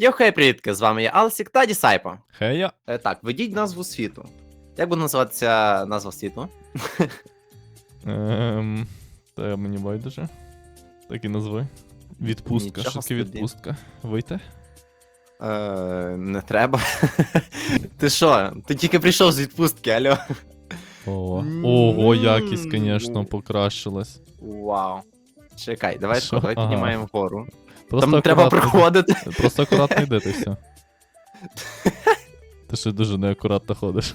Йохей, привітки, з вами я Алсік та Дісайпо. Хея. Е, так, ведіть назву світу. Як буде називатися назва світу? Ем, та мені байдуже. Так і назви. Відпустка. Нічого Що таке собі. відпустка? Вийти? Е, не треба. ти що? Ти тільки прийшов з відпустки, алло. Ого. М. Ого, якість, звісно, покращилась. Вау. Чекай, давай, Що? давай Ага. піднімаємо вгору. Просто Там треба акуратно проходити. Просто акуратно йди, ти все. Ти ще дуже неакуратно ходиш.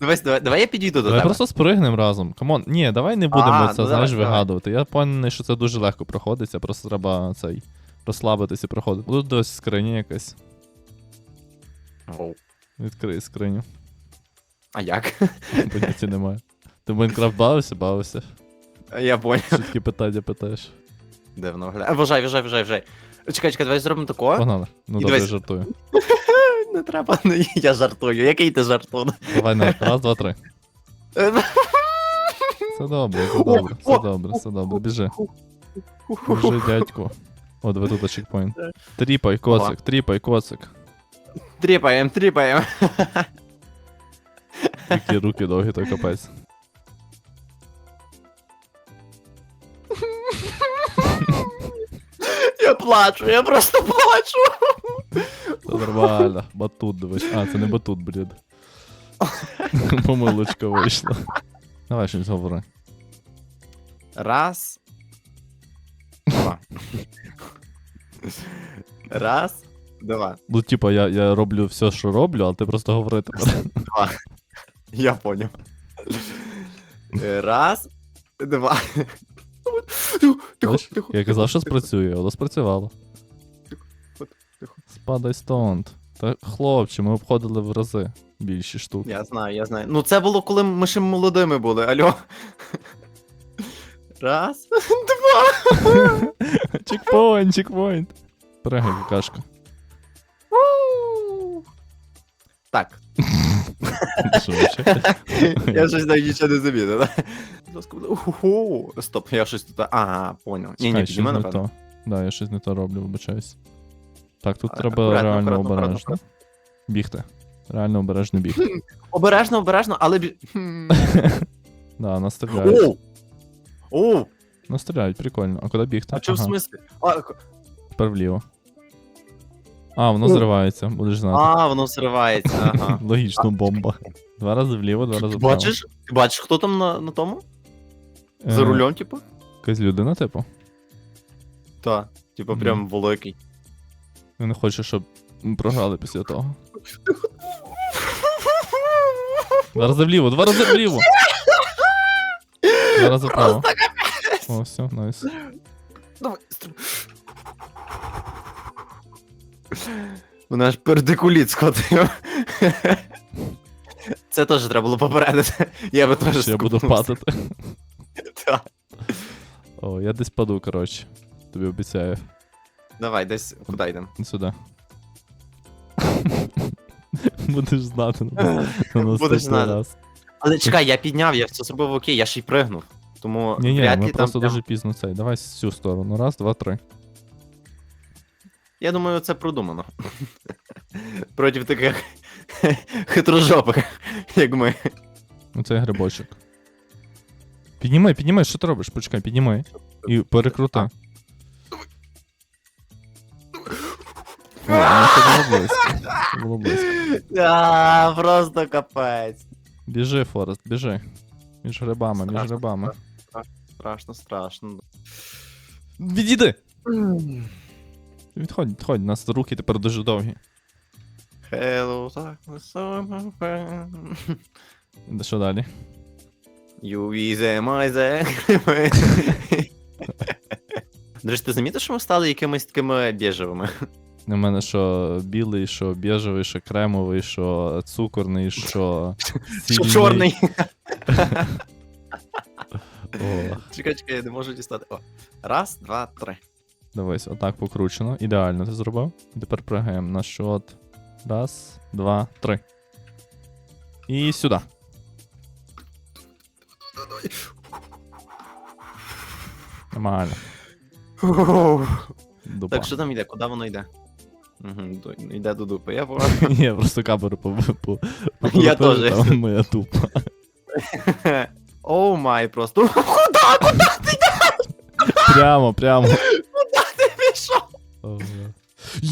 Давай, давай, давай я підійду до Давай тебе. просто спригнем разом. Камон, ні, давай не будемо А, це, ну знаєш, давай, давай. вигадувати. Я впевнений, що це дуже легко проходиться, просто треба цей розслабитись і проходити. Тут дось скриня якась. Оу. Відкрий скриню. А як? Поняття немає. Ти в Майнкрафт бавився, бавився. Я понял. Що такі питання питаєш? Де воно виглядає? А, Вважай, вважай, вважай, вважай. Чекай, чекай, давай зробимо такого. Погнали. Ну добре, я дивись. жартую. Не треба, ну, я жартую. Який ти жартун? Давай на раз, два, три. Все добре, все добре, все добре, все добре. Біжи. Біжи, дядьку. О, диви тут чекпоінт. Тріпай, коцик, тріпай, коцик. Тріпаєм, тріпаєм. Які руки довгі, той капець. Я плачу, я просто плачу. Це нормально. Батут дивись. А, це не батут, блін. Помилочка вийшла. Давай щось говори. Раз. Два. Раз. Два. Ну, типа, я, я роблю все, що роблю, а ти просто говори тепер. Два. Я понял. Раз. Два. Тихо, тихо. Я казав, що спрацює, воно спрацювало. тихо. Спадай стонт. Та хлопче, ми обходили в рази більші штуки. Я знаю, я знаю. Ну це було, коли ми ще молодими були, алло. Раз. Два. Чекпоінт, чекпоінт. Пригай, какашка. Так? я щось навіть нічого не замітив, да? Ласка, будь- Уху. Стоп, я щось тут. Ага, понял. Ні, ні, Чекай, щось не напевно. то. Да, я щось не то роблю, вибачаюсь. Так, тут А, треба акуратно, реально акуратно, обережно. Бігти. Реально обережно бігти. Обережно, обережно, але. бі- Хм. Да, нас стріляють. Оу! Оу! Нас стріляють, прикольно. А куди бігти? А що в Ага, смислі? А, к- тепер вліво. А, воно О. зривається, будеш знати. а, воно зривається, ага. Логічно, бомба. Два рази вліво, два рази Ти вправо. бачиш? Ти бачиш, хто там на, на тому? За Е, рулем, типу? Якась людина, типу. Так. Типу, прям великий. Він не хоче, щоб ми програли після того. Два рази вліво, два рази вліво. Два рази вправо. О, все, найс. Давай, стриб. Мене аж пердикуліт схватив. Це теж треба було попередити. Я би теж я буду скупнувся. падати. Так. О, я десь паду, коротше. Тобі обіцяю. Давай, десь куди йдемо? Сюди. Будеш знати на на Будеш наступний знати. раз. Але чекай, я підняв, я все зробив окей, я ще й пригнув. Тому Ні, ні, вряд ми ли там. просто прям- дуже пізно цей. Давай з цю сторону. Раз, два, три. Я думаю, це продумано. Проти таких хитрожопих, як ми. Оце грибочок. Піднімай, піднімай, що ти робиш? Почекай, піднімай. І перекрути. О, ну це було близько. Це було близько. А, просто капець. Біжи, Форест, біжи. Між грибами, між Страшно, грибами. Страшно, страшно. Відійди! Відходь, відходь, у нас руки тепер дуже довгі. Hello, darkness, I'm friend. Де що далі? You easy, my До речі, ти замітив, що ми стали якимись такими біжевими? У мене що білий, що біжевий, що кремовий, що цукорний, що. Що сильний. чорний? О, Чекай, чекай, я не можу дістати. О. Раз, два, три. Дивись, отак покручено. Ідеально ти зробив. І тепер пригаємо на шот. Раз, два, три. І сюди. Нормально. Дупа. Так, що там йде? Куди воно йде? Угу, йде до дупи, я понял. Ні, просто камеру по, Я теж. Моя тупа. Оу май, просто. Куда? Куда Прямо, прямо.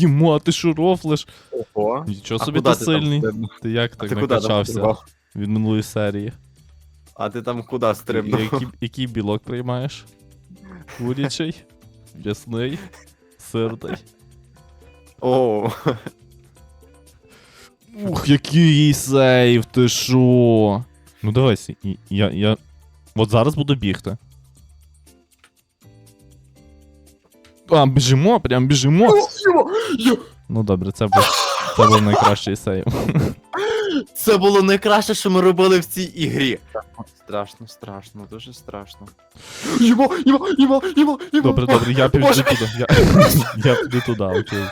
Єма, ти що рофлиш? Ого. Нічого А собі куди ти ти там сильний. стрибнув? Ти як А так ти куди там накачався стрибав? від минулої серії? А ти там куди стрибнув? Який, який білок приймаєш? Курячий, м'ясний, сирний. Оу. Ух, який сейв, ти шо? Ну і- я, я. От зараз буду бігти. А, біжимо, прям біжимо. Ну добре, це був, це був найкращий сейв. Це було найкраще, що ми робили в цій ігрі. Страшно, страшно, дуже страшно. Їмо, їмо, їмо, їмо, їмо. Добре, добре, я піду Боже. туди. Я, я піду туди, окей.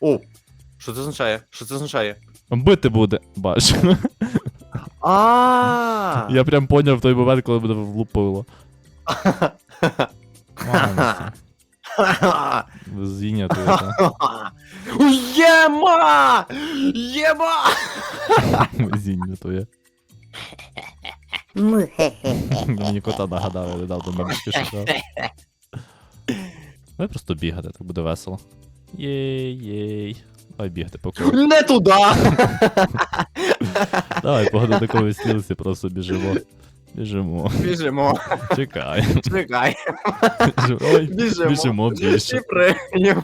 О, що це означає? Що це означає? Бити буде, бач. А. Я прям поняв в той момент, коли мене влупило. Мамці, Везіння твоє, та. Єма! Єма! Везіння твоє. Мені кота нагадав, я недавно мемочки шукав. Давай просто бігати, так буде весело. Єй, єй. Давай бігати по колу. Не туди! Давай, погоди до когось просто біжимо. Біжимо. Біжимо, чекай. Біжимо. Ой, Біжимо. біжимо більше. І приїмо.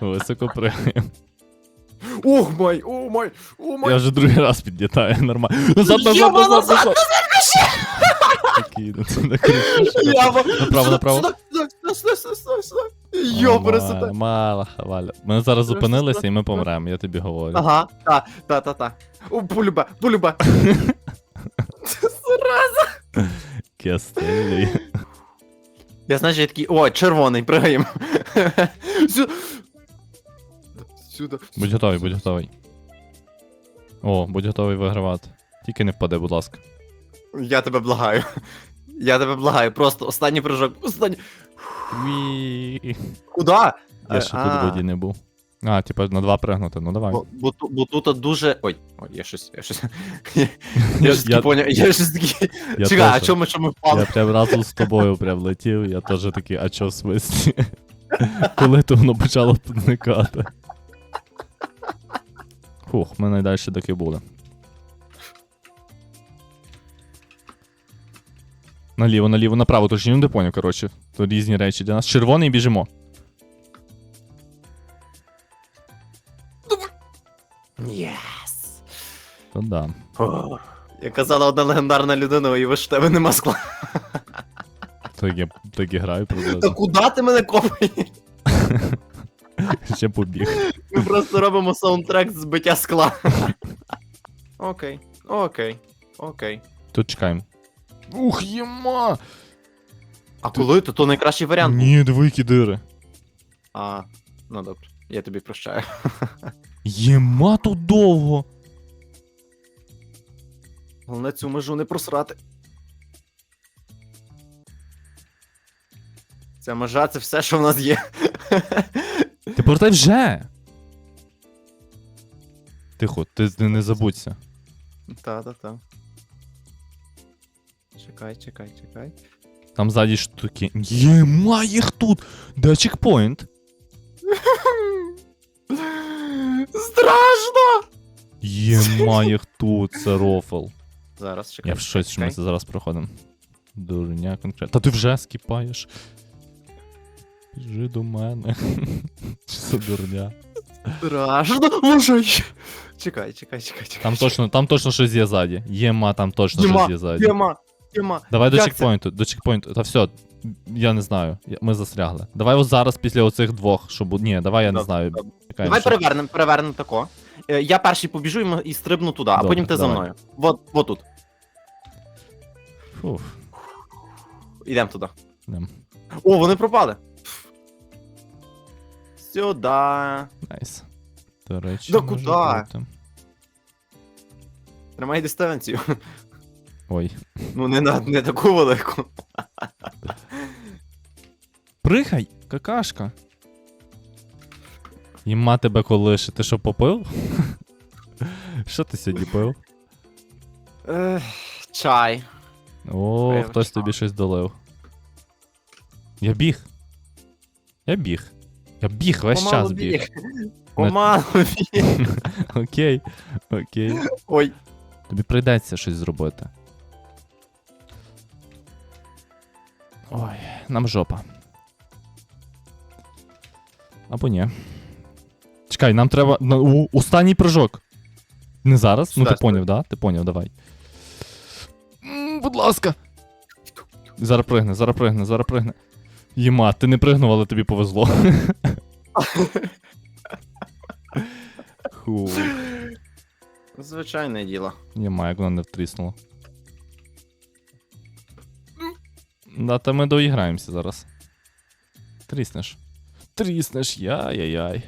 Високо пригаємо. Ох май, о май, о май. Я вже другий раз підлітаю, нормально. Назад, назад, назад, назад, назад. Такий, ну це не кричиш. Ява. Направо, направо. Сюди, сюди, сюди, сюди, сюди, сюди. Йо, просто Мала, Валя. Ми зараз зупинилися і ми помремо, я тобі говорю. Ага, та, та, та, та. О. Зараза. Кестелі. Я знаю, що я такий, о, червоний, пригаємо. Сю- Сюди. Будь готовий, будь готовий. О, будь готовий вигравати. Тільки не впади, будь ласка. Я тебе благаю. Я тебе благаю, просто останній прыжок, останній. Куда? Я ще тут в воді не був. А, типа на два пригнути, ну давай. Бо, бо, ту- бо тут дуже. Ой, ой, я щось, я щось. Я, Я- щось таки поняв, я щось такий. Я Чекай, а теж. чому що ми впали? Я прям разом з тобою прям летів, я теж такий, а чо в смислі? Коли то воно почало підникати. Фух, ми найдальше таки були. Наліво, наліво, направо, тож не поняв, коротше. То різні речі для нас. Червоний біжимо. Єс. То да. Я казала одна легендарна людина, і ви ж в тебе нема скла. Так я так і граю Та приблизно. куди ти мене копаєш? Ще побіг. Ми просто робимо саундтрек з збиття скла. Окей, окей, окей. Тут чекаємо. Ух, єма! А коли то, то найкращий варіант. Ні, диви, які дири. А, ну добре, я тобі прощаю. Єма тут довго. Головне цю межу не просрати. Ця межа це все, що в нас є. Ти повертай вже. Тихо, ти не, не забудься. Та-та-та. Чекай, чекай, чекай. Там ззаді штуки. Єма їх тут! Де чекпоінт? Страшно! Єма їх тут, це рофл. Зараз чекай. Я в щось, що ми чекай. це зараз проходимо. Дурня конкретно. Та ти вже скіпаєш. Біжи до мене. Що за дурня? Страшно! Може. Чекай, чекай, чекай, чекай. Там точно, там точно щось є ззаді. Єма, там точно Єма, щось є ззаді. Тема, тема. Давай до Як це? чекпоінту, до чекпоінту. Та все, я не знаю. Ми застрягли. Давай от зараз після оцих двох, щоб. Ні, давай я не знаю. Чекаємо, Давай що- перевернемо, перевернемо тако. Е, Я перший побіжу і м- і стрибну туди, а Добре, потім ти за давай. мною. Вот, вот тут. Фух, Ідемо туди. йдем. О, вони пропали. Сюди. Найс. До речі, Да може куда? бути. Тримай дистанцію. Ой. Ну не на не таку велику. Прихай, какашка. Їма тебе колише. Ти що попив? Що ти сьогодні пив? Ех, Чай. О, Пив хтось чай. тобі щось долив. Я біг. Я біг. Я біг весь час біг. Помалу біг. Окей. Окей. Ой. Тобі прийдеться щось зробити. Ой, нам жопа. Або ні. Чекай, нам треба. у, останній прыжок. Не зараз? ну ти сюди. поняв, да? Ти поняв, давай. М, будь ласка. Зараз пригне, зараз пригне, зараз пригне. Єма, ти не пригнув, але тобі повезло. Ху. Звичайне діло. Єма, як воно не втріснуло. Да, та ми доіграємося зараз. Тріснеш. Тріснеш, яй-яй-яй.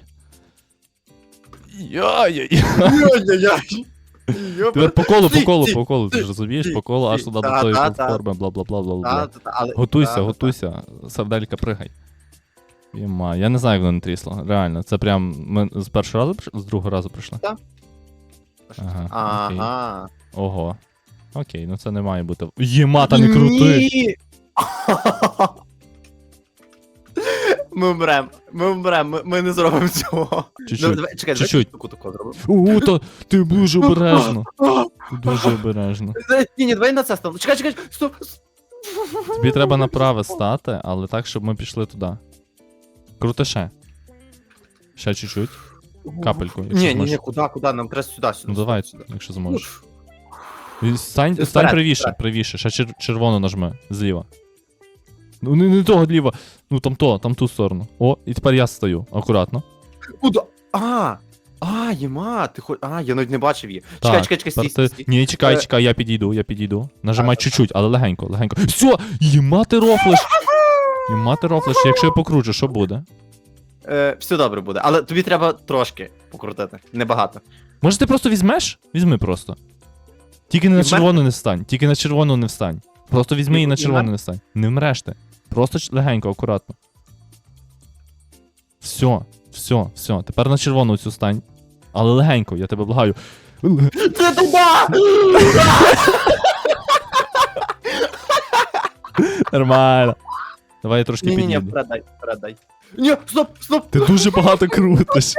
Яй-яй-яй. Тепер по колу, по колу, по колу, ти ж розумієш, по колу аж туди до тої платформи, бла-бла-бла-бла-бла. Та, та, та, але- Готуйся, готуйся. Савделька, пригай. Єма, я не знаю, як воно не трісло. Реально, це прям. Ми з першого разу з другого разу прийшли. та. Ага. Ага. Ого. Окей, ну це не має бути. Єма, та не крути! Ми вмрем, ми вмрем, ми, ми не зробимо цього. Ну, Чуть-чуть. давай, чекай, чуть-чуть. таку таку зробимо. У, то ти дуже обережно. Дуже обережно. Ні, ні, давай на це ставимо. Чекай, чекай, стоп. Тобі треба направо стати, але так, щоб ми пішли туди. Крути ще. Ще чуть-чуть. Капельку, якщо Ні, ні, зможеш. ні, куди, куди, нам треба сюди, сюди. Ну давай, сюди. якщо зможеш. І Стань, Вперед, стань правіше, вперед. правіше. Ще чер- червоно нажми. Зліва. Ну не, не того ліво. Ну там то, там ту сторону. О, і тепер я стою. Акуратно. А, а, єма, ти хоч... А, я навіть не бачив її. Чекай, Так, чекай, чекай, тепер стій, ти- стій, стій. Ні, чекай, Е. чекай, я підійду, я підійду. Нажимай чуть-чуть, але легенько, легенько. Все! Єма ти рофлиш! Єма ти рофлиш, якщо я покручу, що буде? Е, все добре буде, але тобі треба трошки покрутити, небагато. Може ти просто візьмеш? Візьми просто. Тільки не на червону не встань, тільки на червону не встань. Просто візьми і на червону не встань. Не вмреш ти. Просто легенько, акуратно. Все, все, все. Тепер на червону цю стань. Але легенько, я тебе благаю. Ти туди! Нормально. Давай я трошки Ні, ні, ні, підійду. передай, передай. Ні, стоп, стоп! Ти дуже багато крутиш.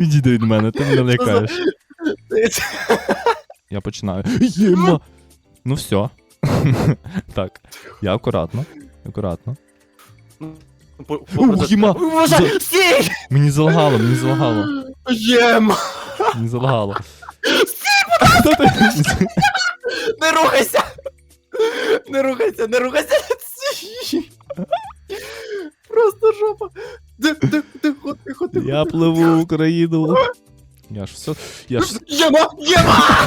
Відійди від мене, ти мене лякаєш. Я починаю. Єма! Ну все. Так, я акуратно. Акуратно. Ух, єма! Боже, стій! Мені залагало, мені залагало. Єма! Мені залагало. Не рухайся! Не рухайся, не рухайся! Стій! Просто жопа! Ти, ти, тихо, тихо, тихо. Я пливу в Україну. Я ж все. Я ж. Єма! Єма!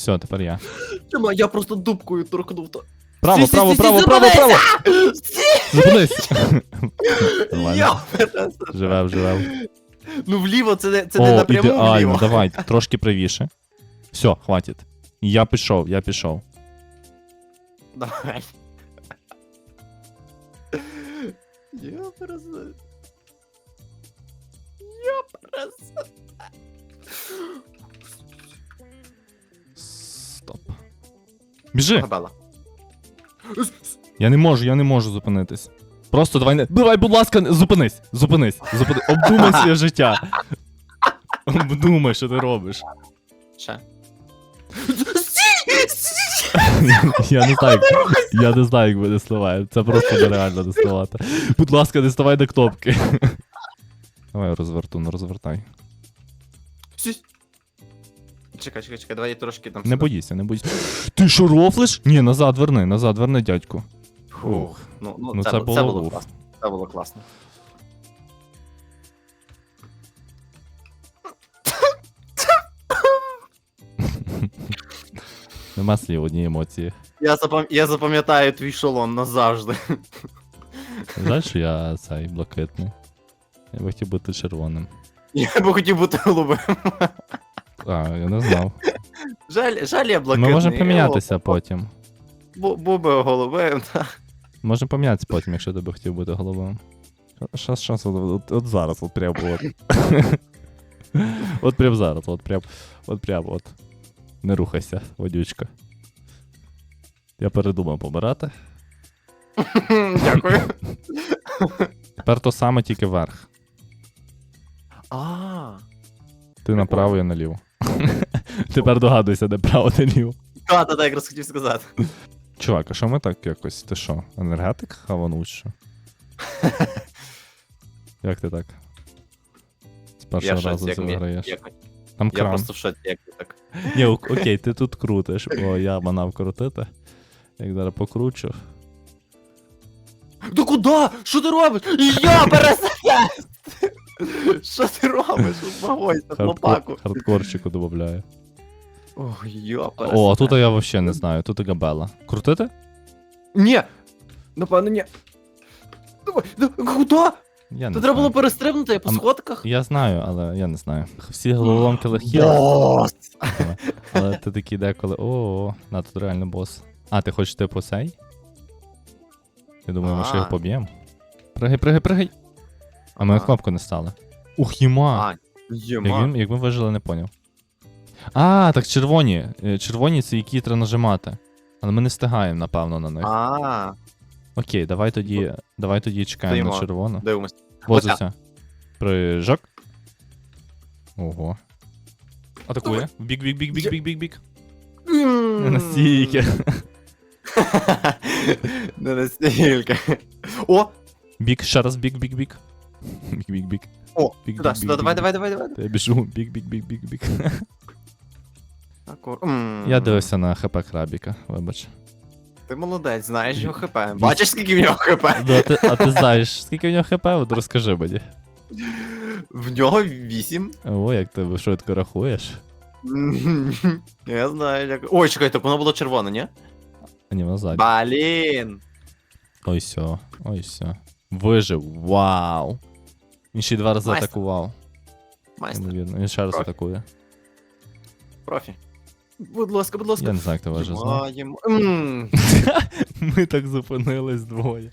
Все, тепер я. Єма, я просто дубкою торкнув то. Право, право, право, право, право! Зупинись! Нормально. Я перес- Живев, живев. Ну вліво це не, це не О, напряму ідеально, вліво. давай, трошки правіше. Все, хватить. Я пішов, я пішов. Давай. Я просто... Я просто... Стоп. Біжи! Габела. Я не можу, я не можу зупинитись. Просто давай не. Давай, будь ласка, не- зупинись! Зупинись! Зупини... Обдумай своє життя. Обдумай, що ти робиш. Ще. Я не знаю, як, я не знаю, як ми доставаємо. Це просто нереально доставати. Будь ласка, не ставай на кнопки. Давай розверту, ну розвертай. Стій. Чекай, чекай, чекай, давай я трошки там... Не сюди. боїся, не боїся. Ти що рофлиш? Ні, назад верни, назад верни, дядьку. Фух. Ну, ну, Ну, це, було, це було було класно. Це було класно. Нема слів, одні емоції. Я, запам... я запам'ятаю твій шолом назавжди. Жаль, що я цей блакитний. Я би хотів бути червоним. Я би хотів бути голубим. А, я не знав. Жаль, жаль, я блакитний. Ми можемо помінятися потім. Бу- Був би голубим, та. Помінятися потім, якщо ти би хотів бути головою. Щас, щас, от, от, от зараз, от прям от. от прям зараз, от прям, от прям от. Не рухайся, водючка. Я передумав помирати. Дякую. Тепер то саме тільки вверх. А. Ти направо, я наліво. Тепер догадуйся, де право, де ліво. Та, та, та, якраз хотів сказати. Чувак, а що ми так якось? Ти що, енергетик хавануть що? Як ти так? З Я першого разу як це мі- виграєш. як- Там Я кран. просто в шоці, як ти так. Ні, ок- окей, ти тут крутиш, бо я манав крутити. Як зараз покручу. Ну куди? Що ти робиш? Я перестань! Що ти робиш? Успокойся, хлопаку. хардкорчику додаю. Ой, я О, тут я взагалі не знаю, тут і габела. Крутити? Ні! Напевно, ні. Давай, да- куди? Я Та треба було перестрибнути по А сходках. Я знаю, але я не знаю. Всі головоломки легкі, Бос! але, але ти такий деколи. О, на тут реально бос. А, ти хочеш типу цей? Я думаю, ми ще А. його поб'ємо. Пригай, пригай, пригай. А ми Ага. кнопку не стали. Ух, їма. А, Як, єма. він, як ми вижили, не поняв. А, так червоні. Е, Червоні це які треба нажимати. Але ми не встигаємо, напевно, на них. А, Окей, давай тоді. Давай тоді чекаємо на Стоїмо. червону. дивимось. Возиться. Прыжок. Ого. Атакує. Бік, бік, бік, бік, бік, бік, бік. Не настільки. Не настільки. О! Бік, ще раз бік, бік, бік. Бік, бік, бік. О, Бік, сюди, бік, сюди, бік, давай, бік. давай, давай, давай. Та Я біжу. Бік, бік, бік, бік, бік. Акур- М. Я дивився на хп крабіка, вибач. Ти молодець, знаєш його хп. Бачиш, скільки в нього хп? Ну, а, ти, а ти знаєш, скільки в нього хп? От розкажи мені. В нього 8. О, як ти швидко рахуєш. Я знаю, як. Ой, чекай, так воно було червоне, ні? А ні, воно ззаді. Блін. Ой, все, ой, все. Вижив, вау. Він ще й два рази Майстер. атакував. Майстер, Ймовірно. Він ще раз Профі. атакує. профі. Будь ласка, будь ласка. Я не знаю, як ти знав. Маємо. М. Ми так зупинились двоє.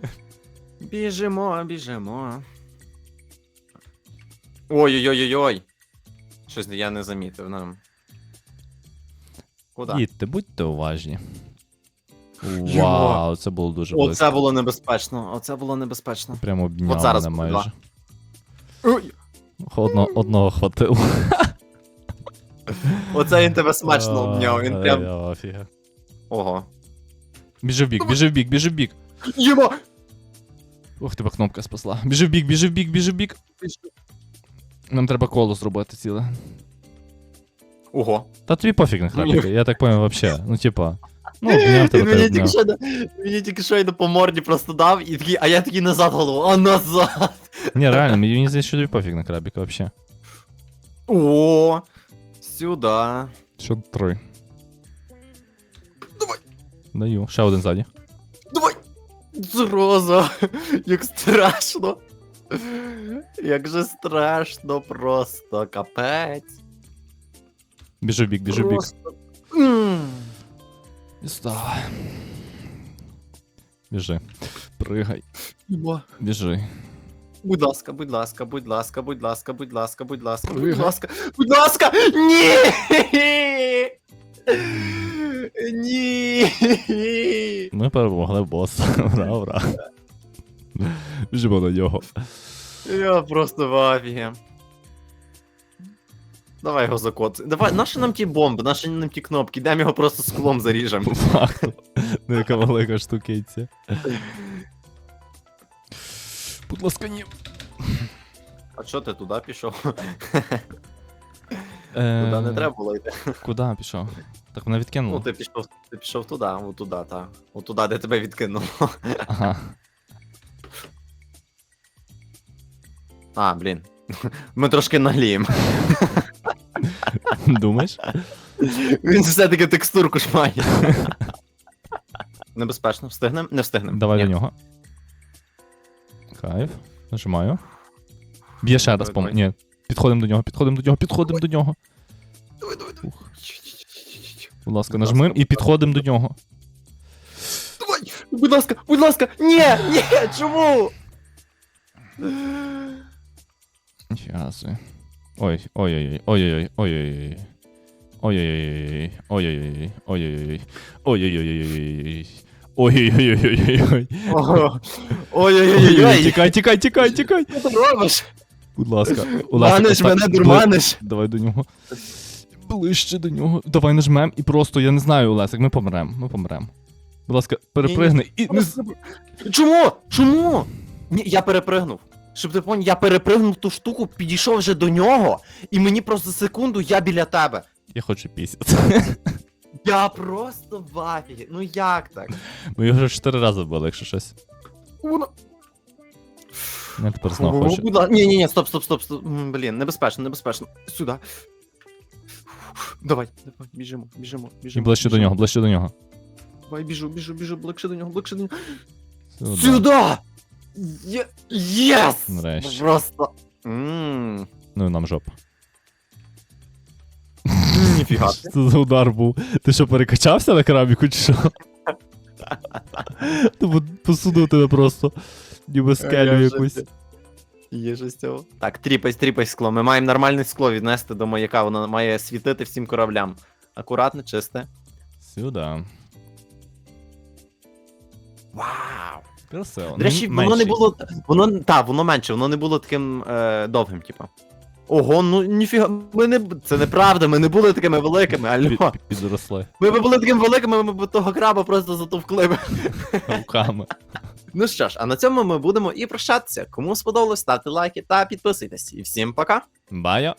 Біжимо, біжимо. Ой-ой-ой-ой-ой. Щось я не замітив нам. Куда? Їдьте, будьте уважні. Вау, це було дуже близько. Оце було небезпечно. Оце було небезпечно. Прямо обняв От зараз мене буде, майже. Ой, Одно, одного хватило. Оце він тебе смачно обняв. Він прям. я. Ого. Біжи в бік, біжи в бік, біжи в бік. Єма! Ох, тебе кнопка спасла. Біжи в бік, біжи в бік, біжи в бік. Нам треба коло зробити ціле. Ого. Та тобі пофіг на храпіки, я так понял вообще. Ну, типа. Ну, обняв Він мені ти тільки обняв. що мені тільки що йду по морді просто дав, і такий, а я такий назад голову, а назад. Ні, реально, мені мені здається, що тобі пофіг на крабіка вообще. О, сюди. Що три. Давай. Даю. Ще один ззаді. Давай! Зроза! Як страшно! Як же страшно просто, капець. Біжи в бік, біжи в бік. Просто. Вставай. Біжи. Пригай. Біжи. Будь ласка, будь ласка, будь ласка, будь ласка, будь ласка, будь ласка, будь ласка, будь ласка! Ні! Ні! Ми перемогли боса. Ура, ура. Біжимо до нього. Я просто в афігі. Давай його закоц. Давай, наші нам ті бомби, наші нам ті кнопки, йдемо його просто склом заріжемо. Ну, яка велика штукиця. Будь ласка, ні. А що ти туди пішов? Е, Туди не треба було йти. Куди пішов? Так мене Ну, відкинуло. ти пішов, ти пішов туди, от туди, так. От туди, де тебе відкинуло. Ага. А, блін. Ми трошки нагліємо. Думаєш? Він все-таки текстурку ж має. Небезпечно, встигнем? Не встигнем. Давай до нього. Кайф. Нажимаю. Б'є ще раз Давай, по давай. Ні. Підходимо до нього, підходимо до нього, підходимо до нього. Давай, давай, давай. Будь ласка, нажмем і підходимо до нього. Давай! Будь ласка, будь ласка, ні, ні, чому? Щас. Ой, ой-ой-ой, ой-ой-ой, ой-ой-ой. Ой-ой-ой, ой-ой-ой, ой-ой-ой, ой-ой-ой, ой-ой-ой, Ого. Ой-ой-ой, Тікай, тікай, тікай, тікай. що ти робиш? Будь ласка, Маниш мене, Давай- дурманиш. Давай до нього. Ближче до нього. Давай нажмем і просто, я не знаю, Олесик, ми помрем, ми помрем. Будь ласка, перепригни і не Чому? Чому? Ні, я перепригнув. Щоб ти поняв, я перепригнув ту штуку, підійшов вже до нього, і мені просто секунду я біля тебе. Я хочу пісяти. Я просто в афігі. Ну як так? Ми його вже чотири рази вбили, якщо щось. Воно- Я тепер знов хочу. Ні, ні, ні, стоп, стоп, стоп, стоп. М, Блін, небезпечно, небезпечно. Сюди. Давай, давай, біжимо, біжимо, І біжимо. ближче до біжимо. нього, ближче до нього. Давай, біжу, біжу, біжу, ближче до нього, ближче до нього. Сюди. Сюди! Є- Єс! Нарешті. Просто. Ммм. Ну і нам жопа. Ніфіга. Що це за удар був? Ти що, перекачався на кераміку чи що? Тому посудив тебе просто. Ніби скелю якусь. Є ж з цього. Так, тріпай, тріпай скло. Ми маємо нормальне скло віднести до маяка, воно має світити всім кораблям. Акуратне, чисте. Сюди. Вау! Красиво. До речі, Ну, воно не було. Воно так, воно менше, воно не було таким е, довгим, типа. Ого, ну ніфіга. Ми не це неправда, ми не були такими великими, альо. Підросли Ми б були такими великими, ми б того краба просто затовкли. б. руками. Ну що ж, а на цьому ми будемо і прощатися. Кому сподобалось, ставте лайки та підписуйтесь. І всім пока! Бая.